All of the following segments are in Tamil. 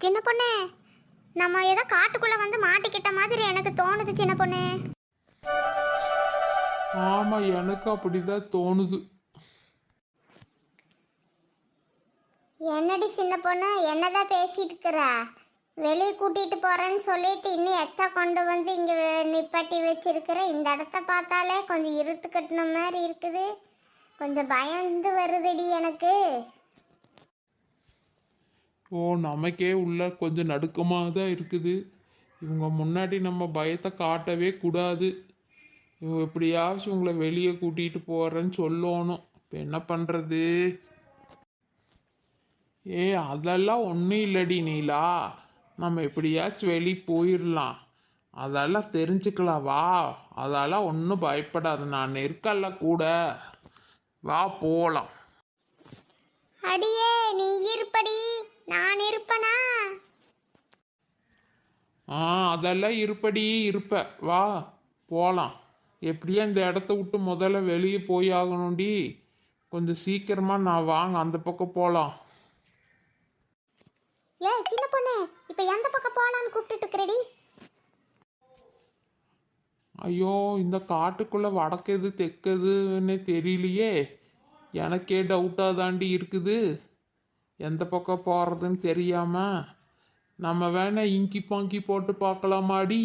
சின்ன பொண்ணு நம்ம ஏதோ காட்டுக்குள்ள வந்து மாட்டிக்கிட்ட மாதிரி எனக்கு தோணுது சின்ன பொண்ணு. ஆமா எனக்கு அப்படிதான் தோணுது. என்னடி சின்ன பொண்ணு என்னதான் பேசிட்டு இருக்கிற? வெளியே கூட்டிட்டு போறேன்னு சொல்லிட்டு இன்னும் எச்சா கொண்டு வந்து இங்க நிப்பாட்டி வச்சிருக்கிற? இந்த இடத்த பார்த்தாலே கொஞ்சம் இருட்டு கட்டின மாதிரி இருக்குது. கொஞ்சம் பயந்து வருதுடி எனக்கு. ஓ நமக்கே உள்ள கொஞ்சம் நடுக்கமாக தான் இருக்குது. இவங்க முன்னாடி நம்ம பயத்தை காட்டவே கூடாது. இவங்க எப்படியாச்சும் உங்களை வெளியே கூட்டிகிட்டு போகிறேன்னு சொல்லணும். இப்போ என்ன பண்ணுறது ஏ அதெல்லாம் ஒன்றும் இல்லடி நீலா. நம்ம எப்படியாச்சும் வெளியே போயிடலாம் அதெல்லாம் தெரிஞ்சுக்கலாம். வா. அதெல்லாம் ஒன்றும் பயப்படாது. நான் இருக்கல்ல கூட. வா போகலாம் அடியே நீ இருப்படி. நான் இருப்பனா? ஆ அதெல்லாம் இருப்படி இருப்ப. வா போகலாம் எப்படியா இந்த இடத்த விட்டு முதல்ல வெளியே போய் ஆகணும்டி. கொஞ்சம் சீக்கிரமா நான் வாங்க அந்த பக்கம் போகலாம் ஏ சின்ன பொண்ணு இப்ப எந்த பக்கம் போலான்னு கூப்பிட்டுட்டு இருக்கிறடி? ஐயோ இந்த காட்டுக்குள்ள வடக்கெது தெற்கெதுன்னே தெரியலையே. எனக்கே டவுட்டாக தாண்டி இருக்குது. எந்த பக்கம் போகிறதுன்னு தெரியாம நம்ம வேணா இங்கி பாங்கி போட்டு பார்க்கலாமாடி?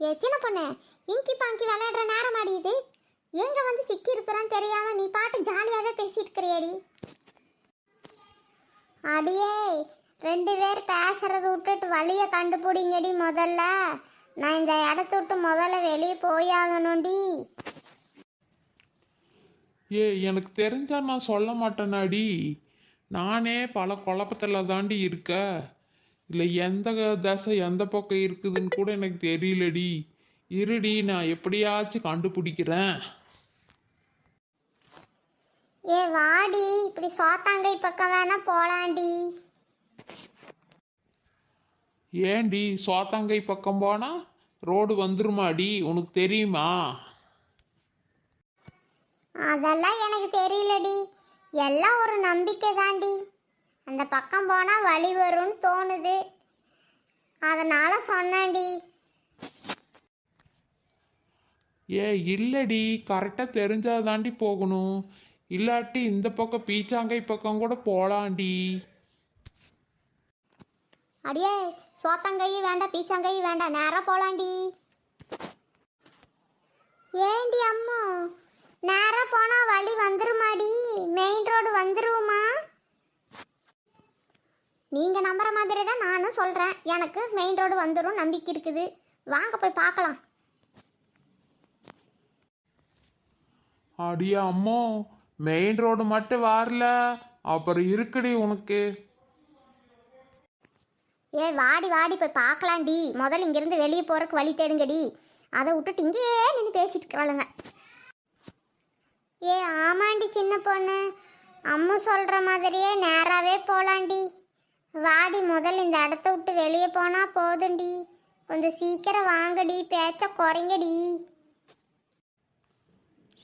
ஏ சின்ன பொண்ணு இங்கி பாங்கி விளையாடுற நேரம் ஆடி இது. எங்க வந்து சிக்கி இருக்கிறான்னு தெரியாம நீ பாட்டு ஜாலியாகவே பேசிட்டு இருக்கிறியடி அடியே ரெண்டு பேர் பேசுறது விட்டுட்டு வழியை கண்டுபிடிங்கடி முதல்ல. நான் இந்த இடத்த விட்டு முதல்ல வெளியே போயாகணும்டி ஏ எனக்கு தெரிஞ்சா நான் சொல்ல மாட்டேனாடி. நானே பல குழப்பத்தில் தாண்டி இருக்க. இல்லை எந்த தசை எந்த பக்கம் இருக்குதுன்னு கூட எனக்கு தெரியலடி. இருடி நான் எப்படியாச்சும் கண்டுபிடிக்கிறேன். ஏ வாடி இப்படி சோத்தாங்கை பக்கம் வேணா போலாண்டி. ஏண்டி சோத்தாங்கை பக்கம் போனா ரோடு வந்துருமாடி? உனக்கு தெரியுமா? அதெல்லாம் எனக்கு தெரியலடி. எல்லாம் ஒரு நம்பிக்கை தாண்டி அந்த பக்கம் போனால் வழி வரும்னு தோணுது. அதனால சொன்னேன்டி. ஏ இல்லடி. கரெக்டாக தெரிஞ்சாதாண்டி போகணும். இல்லாட்டி இந்த பக்கம் பீச்சாங்கை பக்கம் கூட போகலாண்டி அடியே சோத்தங்கையும் வேண்டாம் பீச்சங்கையும் வேண்டாம். நேராக போலாண்டி. ஏண்டி அம்மா? நேராக போனால் வழி வந்துருமாடி. மெயின் ரோடு வந்துருமா நீங்கள் நம்புற மாதிரி தான் நானும் சொல்கிறேன் எனக்கு மெயின் ரோடு வந்துடும் நம்பிக்கை இருக்குது. வாங்க போய் பார்க்கலாம். அடியா அம்மோ மெயின் ரோடு மட்டும் வரல. அப்புறம் இருக்குடி உனக்கு. ஏ வாடி வாடி போய் பார்க்கலாம்டி. முதல்ல இங்கேருந்து வெளியே போகிறக்கு வழி தேடுங்கடி. அதை விட்டுட்டு இங்கேயே நின்று பேசிட்டு இருக்கிறாளுங்க ஏ ஆமாண்டி சின்ன பொண்ணு. அம்மு சொல்கிற மாதிரியே நேராகவே போகலாண்டி வாடி முதல்ல இந்த இடத்த விட்டு வெளியே போனால் போதும்டி கொஞ்சம் சீக்கிரம் வாங்கடி பேச்ச குறைங்கடி.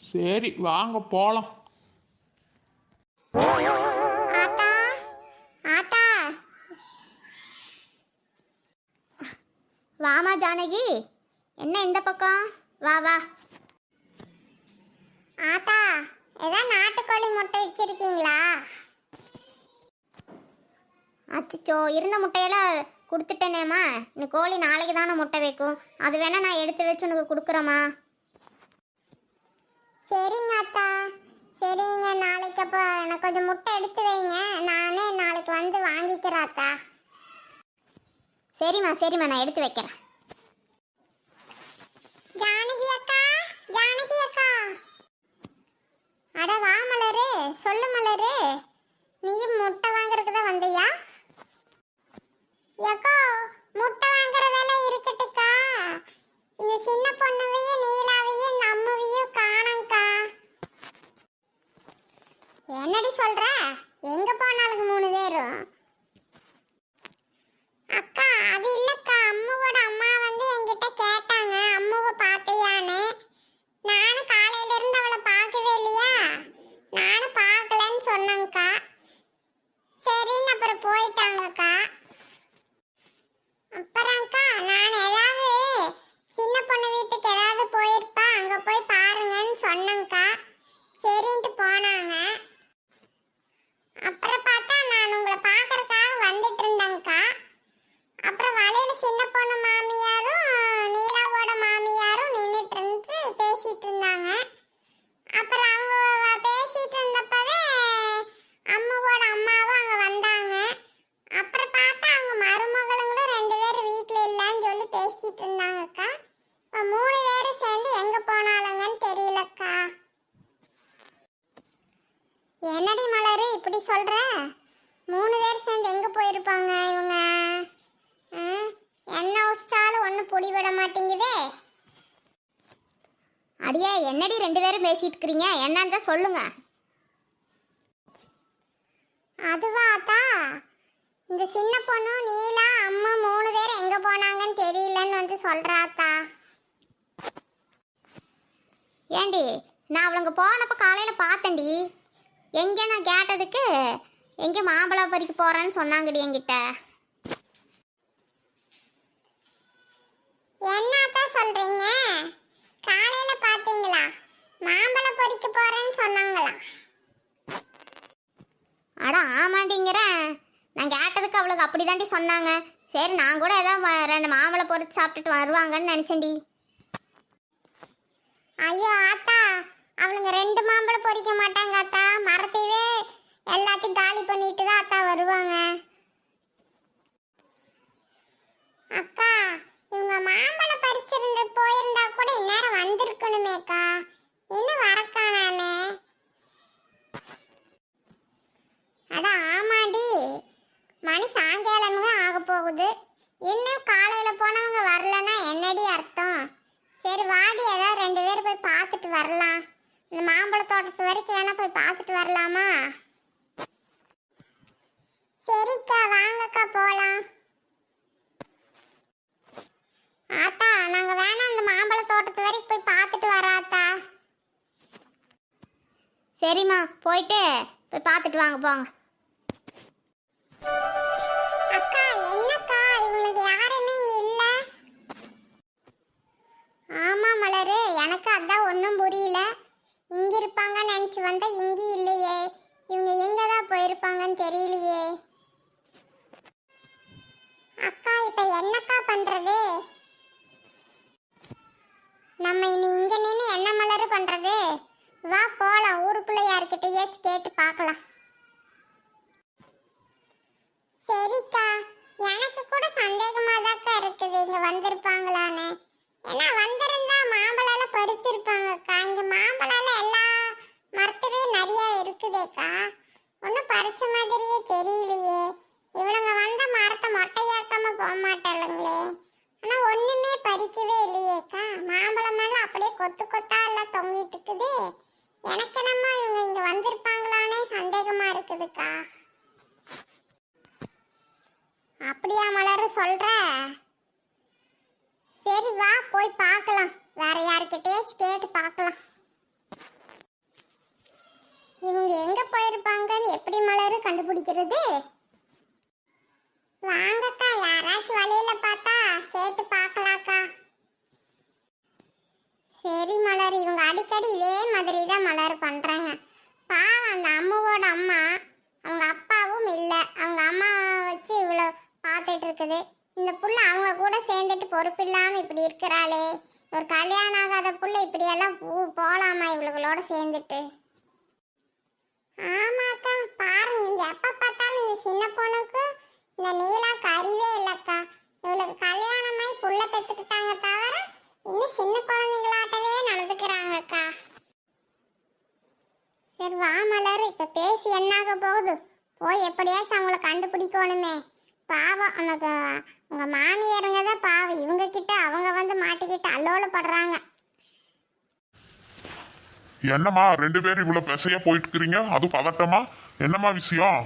சரி வாங்க போகலாம் ஆத்தா ஆத்தா. வாமா ஜானகி. என்ன இந்த பக்கம்? வா வா. ஆத்தா ஏதாவது நாட்டுக்கோழி முட்டை வச்சிருக்கீங்களா? அச்சோ இருந்த முட்டையெல்லாம் கொடுத்துட்டேனேம்மா. இந்த கோழி நாளைக்கு தானே முட்டை வைக்கும். அது வேணா நான் எடுத்து வச்சு உனக்கு கொடுக்குறேம்மா. சரிங்க அத்தா சரிங்க நாளைக்கு அப்போ எனக்கு கொஞ்சம் முட்டை எடுத்து வைங்க. நானே நாளைக்கு வந்து வாங்கிக்கிறேன் அத்தா சரிம்மா சரிம்மா நான் எடுத்து வைக்கிறேன். ஜானகி அக்கா ஜானகி அக்கா. சொல்லு மலரு. நீயும் முட்டை வாங்குறதுக்கு தான் வந்தியா? எக்கோ முட்டை வாங்குறதெல்லாம் இருக்கட்டுக்கா இந்த சின்ன பொண்ணுவையும் நீலாவையும் நம்மவையும் அம்முவையும் என்னடி சொல்ற? எங்க போனாலுக்கு மூணு பேரும்? அக்கா அது இல்லக்கா. அம்முவோட அம்மா வந்து என்கிட்ட கேட்டாங்க. அம்முவை பார்த்தியான்னு. நானும் காலையில இருந்து அவளை பார்க்கவே இல்லையா? நானும் பார்க்கலன்னு சொன்னேங்க்கா சரின்னு அப்புறம் போயிட்டாங்கக்கா. அப்புறம்க்கா நான் ஏதாவது சின்ன பொண்ணு வீட்டுக்கு ஏதாவது போயிருப்பா அங்கே போய் பாருங்கன்னு சொன்னேங்க்கா சரின்ட்டு போனாங்க. அப்புறம் பார்த்தா நான் உங்களை பார்க்கறதுக்காக வந்துட்டு இருந்தேங்க்கா அப்புறம் வழியில சின்ன பொண்ணு மாமியாரும் நீலாவோட மாமியாரும் நின்றுட்டு இருந்து பேசிகிட்டு இருந்தாங்க. அப்புறம் அவங்க பேசிகிட்டு பேசிட்டு இருந்தப்பவே அம்மாவோட அம்மாவும் அங்க வந்தாங்க. அப்புறம் பார்த்தா அவங்க மருமகளுங்களும் ரெண்டு பேரும் வீட்டில் இல்லைன்னு சொல்லி பேசிட்டு இருந்தாங்கக்கா. இப்போ மூணு பேரும் சேர்ந்து எங்க போனாலுங்கன்னு தெரியலக்கா. என்னடி மலரு இப்படி சொல்ற? மூணு பேர் சேர்ந்து எங்க போயிருப்பாங்க இவங்க? ஆ? என்ன உச்சாலும் ஒன்றும் புடிவிட மாட்டேங்குதே. அடியே என்னடி ரெண்டு பேரும் பேசிட்டு இருக்கிறீங்க என்னன்னு தான் சொல்லுங்க. அதுவாத்தா இந்த சின்ன பொண்ணு நீலா அம்மா மூணு பேர் எங்க போனாங்கன்னு தெரியலன்னு வந்து சொல்றாத்தா ஏண்டி நான் அவளுங்க போனப்ப காலையில பார்த்தேன்டி. எங்க நான் கேட்டதுக்கு எங்க மாம்பழம் பறிக்க போறேன்னு சொன்னாங்கடி என்கிட்ட. என்னத்தா சொல்றீங்க? காலையில பாத்தீங்களா? மாம்பழம் பறிக்க போறேன்னு சொன்னாங்களா? அட ஆமாண்டிங்கிறேன் நான் கேட்டதுக்கு அவளுக்கு அப்படிதாண்டி சொன்னாங்க. சரி நான் கூட ஏதோ ரெண்டு மாம்பழம் பொறிச்சு சாப்பிட்டுட்டு வருவாங்கன்னு நினச்சேன்டி. ஐயோ ஆத்தா அவளுங்க ரெண்டு மாம்பழம் பொறிக்க மாட்டாங்க ஆத்தா. மரத்தையே எல்லாத்தையும் காலி பண்ணிட்டு தான் ஆத்தா வருவாங்க அக்கா இவங்க மாம்பழம் பறிச்சிருந்து போயிருந்தா கூட இந்நேரம் வந்திருக்கணுமேக்கா. இன்னும் வரக்கானாமே. அட ஆமாடி. மணி சாயங்காலமுங்க ஆக போகுது. இன்னும் காலையில் போனவங்க வரலன்னா என்னடி அர்த்தம்? சரி வாடி ஏதாவது ரெண்டு பேர் போய் பார்த்துட்டு வரலாம். இந்த மாம்பழ தோட்டத்து வரைக்கும் வேணால் போய் பார்த்துட்டு வரலாமா? சரிக்கா வாங்கக்கா போகலாம் ஆத்தா நாங்க வேணா அந்த மாம்பழ தோட்டத்து வரைக்கும் போய் பார்த்துட்டு வராத்தா சரிம்மா போயிட்டு போய் பார்த்துட்டு வாங்க போங்க. அக்கா என்னக்கா இவங்களுக்கு யாருமே இங்க இல்ல? ஆமா மலரு எனக்கு அதான் ஒன்றும் புரியல. இங்க இருப்பாங்கன்னு நினச்சி வந்தா இங்கே இல்லையே. இவங்க எங்கே தான் போயிருப்பாங்கன்னு தெரியலையே அக்கா இப்ப என்னக்கா பண்றது நம்ம இனி இங்க நின்று என்ன மலரு பண்றது வா போலாம் ஊருக்குள்ள யார்கிட்டயே கேட்டு பார்க்கலாம் சரிக்கா எனக்கு கூட சந்தேகமா தாக்கா இருக்குது இங்க வந்திருப்பாங்களான்னு ஏன்னா வந்திருந்தா மாம்பழம் எல்லாம் பறிச்சிருப்பாங்கக்கா இங்க மாம்பழம் எல்லாம் எல்லா மரத்துலயும் நிறைய இருக்குதேக்கா ஒன்றும் பறிச்ச மாதிரியே தெரியலையே இவனுங்க வந்த மரத்தை மொட்டையாக்காம போக மாட்டாளுங்களே ஆனா ஒண்ணுமே பறிக்கவே இல்லையேக்கா மாம்பழம் எல்லாம் அப்படியே கொத்து கொத்தா எல்லாம் தொங்கிட்டு இருக்குது. எனக்கு என்னமோ இவங்க இங்க வந்திருப்பாங்களானே சந்தேகமா இருக்குதுக்கா. அப்படியா மலர் சொல்ற? சரி வா போய் பார்க்கலாம். வேற யார்கிட்டயே கேட்டு பார்க்கலாம். இவங்க எங்க போயிருப்பாங்கன்னு எப்படி மலர் கண்டுபிடிக்கிறது? வாங்கக்கா யாராச்சும் வழியில பார்த்தா கேட்டு பார்க்கலாக்கா. சரி மலர் இவங்க அடிக்கடி இதே மாதிரி தான் மலர் பண்ணுறாங்க பாவம் அந்த அம்மாவோட அம்மா அவங்க அப்பாவும் இல்லை. அவங்க அம்மா வச்சு இவ்வளோ பார்த்துட்டு இருக்குது. இந்த புள்ள அவங்க கூட சேர்ந்துட்டு பொறுப்பு இல்லாமல் இப்படி இருக்கிறாளே. ஒரு கல்யாணம் ஆகாத புள்ள இப்படியெல்லாம் பூ போகலாமா இவளுகளோட சேர்ந்துட்டு? ஆமாக்கா பாருங்க இந்த எப்போ பார்த்தாலும் இந்த சின்ன பொண்ணுக்கு இந்த நீலாக்கு அறிவே இல்லக்கா. இவளுக்கு கல்யாணமாய் புள்ள பெத்துக்கிட்டாங்க தவிர இன்னும் சின்ன குழந்தைங்களாட்டவே நடந்துக்கிறாங்கக்கா. சரி வா மலர். இப்போ பேசி என்னாக போகுது? போய் எப்படியாச்சும் அவங்கள கண்டுபிடிக்கணுமே. பாவம் உனக்கு உங்க மாமியாருங்க தான் பாவம் இவங்க கிட்ட அவங்க வந்து மாட்டிக்கிட்டு அல்லோலப்படுறாங்க என்னம்மா ரெண்டு பேரும் இவ்வளோ பெசையா போயிட்டு இருக்கிறீங்க அது பதட்டமா? என்னம்மா விஷயம்?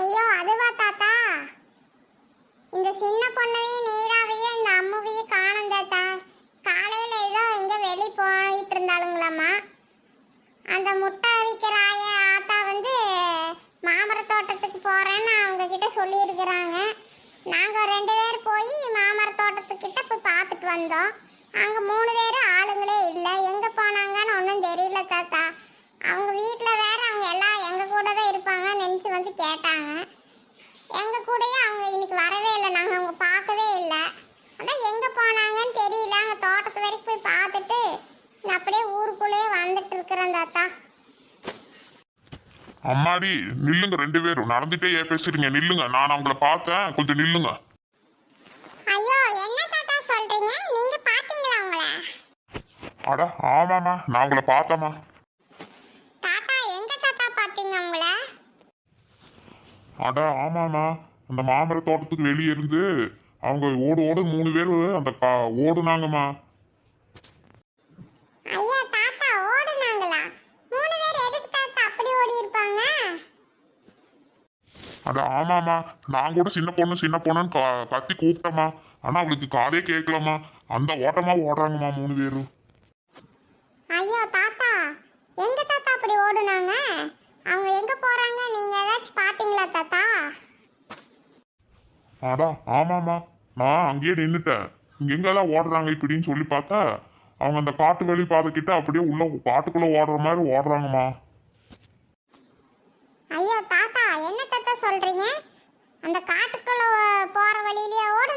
ஐயோ அதுவா தாத்தா? இந்த சின்ன பொண்ணையும் நீராவையும் இந்த அம்முவையும் காணும் தாத்தா. காலையில் ஏதோ எங்கே வெளி போயிட்டு இருந்தாளுங்களாம்மா. அந்த முட்டை விற்கிற ஆய ஆத்தா வந்து மாமரத்தோட தோட்டத்துக்கு போகிறேன்னு அவங்க கிட்ட சொல்லியிருக்கிறாங்க. நாங்கள் ரெண்டு பேர் போய் மாமர தோட்டத்துக்கிட்ட போய் பார்த்துட்டு வந்தோம். அங்கே மூணு பேரும் ஆளுங்களே இல்லை. எங்கே போனாங்கன்னு ஒன்றும் தெரியல தாத்தா. அவங்க வீட்டில் வேற அவங்க எல்லாம் எங்க கூட தான் இருப்பாங்கன்னு நினச்சி வந்து கேட்டாங்க. எங்க கூடயே அவங்க இன்னைக்கு வரவே இல்லை. நாங்கள் அவங்க பார்க்கவே இல்லை. அதான் எங்க போனாங்கன்னு தெரியல. அங்கே தோட்டத்து வரைக்கும் போய் பார்த்துட்டு நான் அப்படியே ஊருக்குள்ளேயே வந்துட்டு இருக்கிறேன் தாத்தா. அம்மாடி நில்லுங்க ரெண்டு பேரும். நடந்துட்டே ஏன் பேசுறீங்க? நில்லுங்க. நான் அவங்கள பார்த்தேன். கொஞ்சம் நில்லுங்க. ஐயோ என்ன தாத்தா சொல்றீங்க? நீங்க பாத்தீங்களா அவங்கள? அட ஆமாம்மா. நான் உங்களை பார்த்தேம்மா தாத்தா எங்க தாத்தா பாத்தீங்க அவங்கள அட ஆமாம்மா அந்த மாமர தோட்டத்துக்கு வெளியே இருந்து அவங்க ஓடு ஓடு மூணு பேர் அந்த கா ஓடுனாங்கம்மா. ஐயா தாத்தா ஓடுனாங்களா? மூணு பேர் எதுக்கு தாத்தா அப்படி ஓடி இருப்பாங்க? அட ஆமாம்மா. நான் கூட சின்ன பொண்ணு சின்ன பொண்ணுன்னு க- கத்தி கூப்பிட்டேம்மா. ஆனால் அவளுக்கு காதே கேட்கலம்மா. அந்த ஓட்டமா ஓடுறாங்கம்மா மூணு பேரும். ஐயோ தாத்தா. எங்க தாத்தா அப்படி ஓடுனாங்க? அவங்க எங்க போறாங்க? நீங்க ஏதாச்சும் பாத்தீங்களா தாத்தா? அடா ஆமாம்மா. நான் அங்கேயே நின்றுட்டேன் இங்க எங்கெல்லாம் ஓடுறாங்க இப்படின்னு சொல்லி பார்த்தா அவங்க அந்த காட்டு வழி பாதைக்கிட்ட அப்படியே உள்ள காட்டுக்குள்ள ஓடுற மாதிரி ஓடுறாங்கம்மா. ஐயோ தாத்தா என்ன தாத்தா சொல்றீங்க? அந்த காட்டுக்குள்ள போற வழியிலேயே ஓடுனாங்க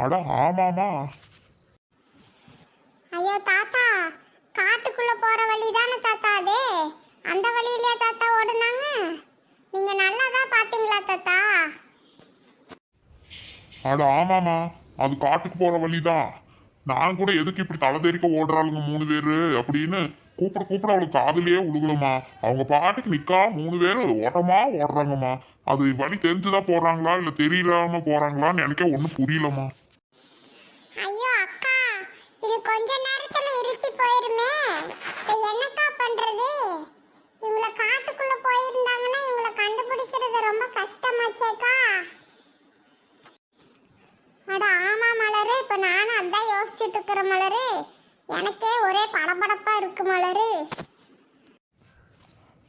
அட ஆமாம்மா ஐயோ தாத்தா காட்டுக்குள்ள போற வழி தானே தாத்தா அது? அந்த வழியிலேயே தாத்தா ஓடுனாங்க? நீங்க நல்லா தான் பாத்தீங்களா தாத்தா? அட ஆமாம்மா அது காட்டுக்கு போற வழிதான் நான் கூட எதுக்கு இப்படி தலை தெறிக்க ஓடுறாளுங்க மூணு பேரு அப்படின்னு கூப்பிட கூப்பிட அவளுக்கு காதுலயே உழுகலம்மா அவங்க பாட்டுக்கு நிக்கா மூணு பேர் ஓட்டமா ஓடுறாங்கம்மா. அது வழி தெரிஞ்சுதான் போறாங்களா இல்ல தெரியலாம போறாங்களான்னு எனக்கே ஒன்றும் புரியலம்மா ஐயோ அக்கா இது கொஞ்ச நேரத்துல இருட்டி போயிருமே என்னக்கா பண்றது? இவங்கள காட்டுக்குள்ள போயிருந்தாங்கன்னா இவங்கள கண்டுபிடிக்கிறது ரொம்ப கஷ்டமாச்சேக்கா. அட ஆமா மலரு இப்ப நானும் அதான் யோசிச்சுட்டு இருக்கிற மலரு. எனக்கே ஒரே படபடப்பா இருக்கு மலரு.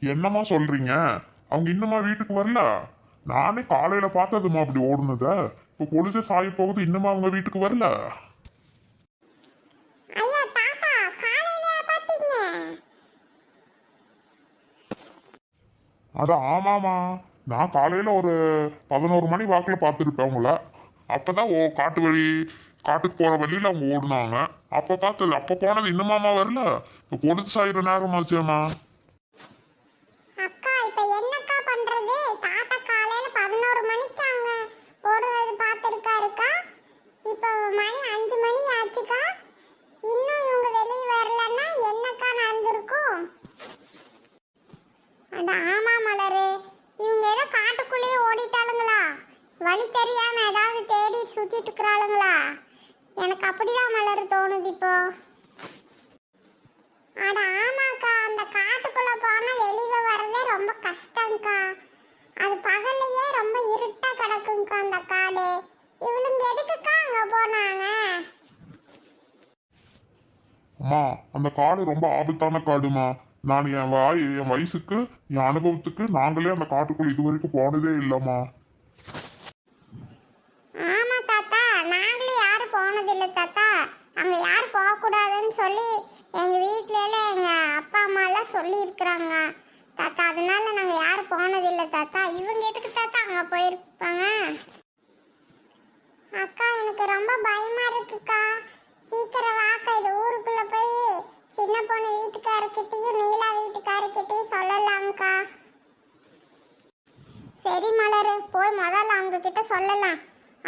என்னம்மா சொல்றீங்க? அவங்க இன்னுமா வீட்டுக்கு வரல? நானே காலையில பார்த்ததுமா அப்படி ஓடுனத. இப்போ பொழுது சாய போகுது இன்னுமா அவங்க வீட்டுக்கு வரல ஐயா தாத்தா காலையில பாத்தீங்க அது ஆமாமா நான் காலையில் ஒரு பதினோரு மணி வாக்கில் பார்த்துருப்பேன் அவங்கள அப்பதான் ஓ காட்டு வழி காட்டுக்கு போகிற வழியில் அவங்க ஓடுனாங்க. அப்போ பார்த்தது அப்போ போனது இன்னுமாமா வரல? இப்போ பொழுது சாயிர நேரம் ஆச்சேம்மா அக்கா இப்போ என்னக்கா பண்ணுறது தாத்தா காலையில் பதினோரு மணிக்கு அவங்க ஓடுறது பார்த்துருக்காருக்கா? இப்போ மணி அஞ்சு மணி ஆச்சுக்கா. இன்னும் இவங்க வெளியே வரலன்னா என்னக்கா நடந்திருக்கும் அட ஆமா மலரு இவங்க ஏதோ காட்டுக்குள்ளேயே ஓடிட்டாளுங்களா வழி தெரியாம ஏதாவது தேடி சுத்திட்டு இருக்கிறாளுங்களா எனக்கு அப்படிதான் மலரு தோணுது இப்போ அட ஆமாக்கா அந்த காட்டுக்குள்ள போனா வெளியே வர்றதே ரொம்ப கஷ்டம்க்கா அது பகல்லையே ரொம்ப இருட்டா கிடக்கும்க்கா அந்த காடு இவளுங்க எதுக்குக்கா அங்க போனாங்க அம்மா அந்த காடு ரொம்ப ஆபத்தான காடுமா? நான் என் வாய் என் வயசுக்கு என் அனுபவத்துக்கு நாங்களே அந்த காட்டுக்குள்ள இது வரைக்கும் போனதே இல்லைம்மா. ஆமா தாத்தா நாங்களும் யாரும் போனதில்லை தாத்தா. அங்க யாரும் போகக்கூடாதுன்னு சொல்லி எங்க வீட்ல எல்லாம் எங்க அப்பா அம்மா எல்லாம் சொல்லி இருக்கிறாங்க தாத்தா அதனால நாங்க யாரும் போனதில்லை தாத்தா. இவங்க எதுக்கு தாத்தா அங்க போயிருப்பாங்க? அக்கா எனக்கு ரொம்ப பயமா இருக்குக்கா. சீக்கிரம் வாக்கா இது ஊருக்குள்ள போய் சின்ன பொண்ணு வீட்டுக்காரர்கிட்டயும் நீலா வீட்டுக்காரர்கிட்டயும் சொல்லலாம்க்கா. சரி மலரு போய் முதல்ல அவங்க கிட்ட சொல்லலாம்.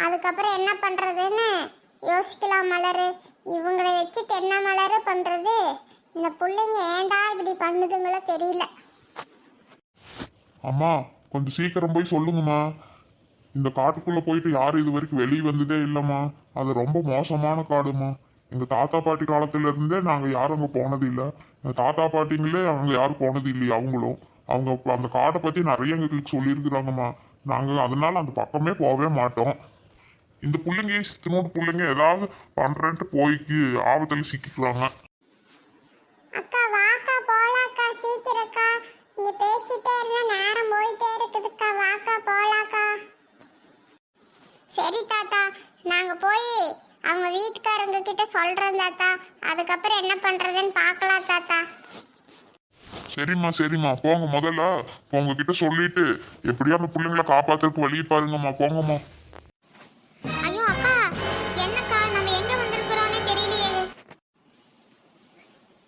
அதுக்கப்புறம் என்ன பண்ணுறதுன்னு யோசிக்கலாம் மலரு. இவங்களை வச்சுட்டு என்ன மலரு பண்ணுறது இந்த பிள்ளைங்க ஏன்டா இப்படி பண்ணுதுங்களோ தெரியல. அம்மா கொஞ்சம் சீக்கிரம் போய் சொல்லுங்கம்மா. இந்த காட்டுக்குள்ளே போயிட்டு யாரும் இது வரைக்கும் வெளியே வந்ததே இல்லைம்மா. அது ரொம்ப மோசமான காடுமா. எங்க தாத்தா பாட்டி காலத்துல இருந்தே நாங்க யாரும் அங்க போனது இல்ல தாத்தா பாட்டிங்களே அவங்க யாரும் போனது இல்லையா அவங்களும். அவங்க அந்த காட்டை பத்தி நிறைய எங்களுக்கு சொல்லியிருக்கிறாங்கம்மா. நாங்க அதனால அந்த பக்கமே போகவே மாட்டோம். இந்த பிள்ளைங்க சித்தனோட பிள்ளைங்க ஏதாவது பண்றேன்ட்டு போய்க்கு ஆபத்துல சிக்கிக்கிறாங்க அக்கா வாக்கா போலாக்கா சீக்கிரக்கா. இங்க பேசிட்டே இருந்தா நேரம் போயிட்டே இருக்குதுக்கா. வாக்கா போலாக்கா. சரி தாத்தா. நாங்க போய் அவங்க வீட்டுக்காரங்க கிட்ட சொல்றோம் தாத்தா. அதுக்கப்புறம் என்ன பண்றதுன்னு பார்க்கலாம் தாத்தா. சரிம்மா சரிம்மா. போங்க முதல்ல. உங்ககிட்ட சொல்லிட்டு எப்படியா அந்த பிள்ளைங்களை காப்பாத்துறதுக்கு வழி பாருங்கம்மா. போங்கம்மா. ஐயோ அக்கா என்னக்கா நம்ம எங்க வந்திருக்கிறோம்னே தெரியலையே.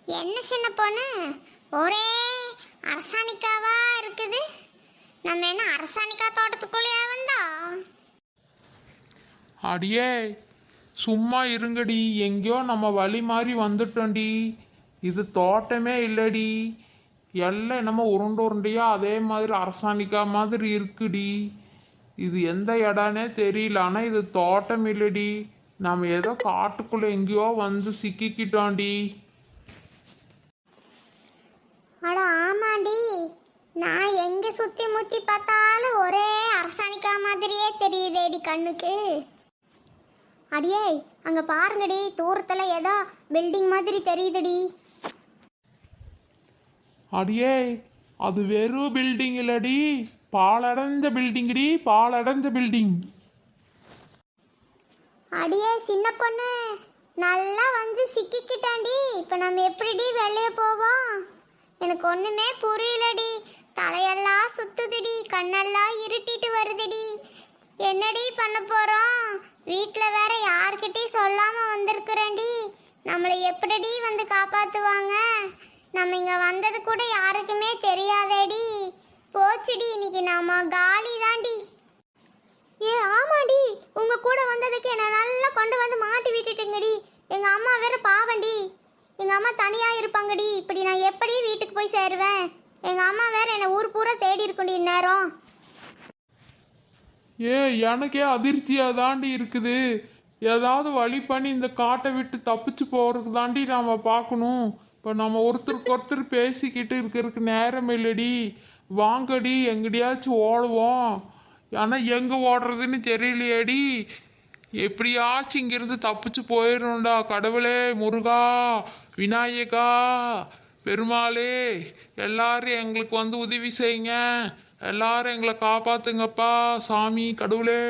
என்ன சின்ன பொண்ணு? ஒரே அரசாணிக்காவா இருக்குது. நம்ம என்ன அரசாணிக்கா தோட்டத்துக்குள்ளேயா வந்தா அடியே சும்மா இருங்கடி எங்கேயோ நம்ம வழி மாதிரி வந்துட்டோண்டி. இது தோட்டமே இல்லடி. எல்லாம் என்னமோ உருண்டை உருண்டையா அதே மாதிரி அரசாணிக்கா மாதிரி இருக்குடி. இது எந்த இடம்னே தெரியல ஆனால் இது தோட்டம் இல்லடி. நம்ம ஏதோ காட்டுக்குள்ளே எங்கேயோ வந்து சிக்கிக்கிட்டோம்டி அட ஆமாண்டி. நான் எங்கே சுற்றி முற்றி பார்த்தாலும் ஒரே அரசாணிக்கா மாதிரியே தெரியுதேடி கண்ணுக்கு. அடியே அங்க பாருங்கடி தூரத்துல ஏதோ பில்டிங் மாதிரி தெரியுதுடி. அடியே அது வெறும் பில்டிங் இல்லடி. பாலடைஞ்ச பில்டிங்டி பாலடைஞ்ச பில்டிங் அடியே சின்ன பொண்ணு நல்லா வந்து சிக்கிக்கிட்டாண்டி இப்போ நம்ம எப்படிடி வெளியே போவோம்? எனக்கு ஒண்ணுமே புரியலடி. தலையெல்லாம் சுத்துதுடி கண்ணெல்லாம் இருட்டிட்டு வருதுடி. என்னடி பண்ண போறோம்? வீட்டில் வேற யார்கிட்டயும் சொல்லாமல் வந்திருக்கிறேன்டி. நம்மளை எப்படிடி வந்து காப்பாற்றுவாங்க நம்ம இங்கே வந்தது கூட யாருக்குமே தெரியாதேடி. போச்சுடி இன்னைக்கு நாம காலி தாண்டி ஏ ஆமாடி. உங்க கூட வந்ததுக்கு என்னை நல்லா கொண்டு வந்து மாட்டி விட்டுட்டுங்கடி. எங்க அம்மா வேற பாவண்டி எங்க அம்மா தனியா இருப்பாங்கடி. இப்படி நான் எப்படி வீட்டுக்கு போய் சேருவேன். எங்க அம்மா வேற என்னை ஊர் பூரா தேடி இருக்குண்டி இந்நேரம். ஏ எனக்கே அதிர்ச்சியாக தாண்டி இருக்குது. ஏதாவது வழி பண்ணி இந்த காட்டை விட்டு தப்பிச்சு போகிறதுக்கு தாண்டி நாம் பார்க்கணும். இப்போ நம்ம ஒருத்தருக்கு ஒருத்தர் பேசிக்கிட்டு இருக்கிறதுக்கு நேரம் இல்லடி. வாங்கடி எங்கடியாச்சும் ஓடுவோம். ஆனால் எங்கே ஓடுறதுன்னு தெரியலையேடி. எப்படியாச்சும் இங்கிருந்து தப்பிச்சு போயிடணும்டா கடவுளே முருகா விநாயகா பெருமாளே எல்லாரும் எங்களுக்கு வந்து உதவி செய்யுங்க. எல்லாரும் எங்களை காப்பாத்துங்கப்பா சாமி கடவுளே.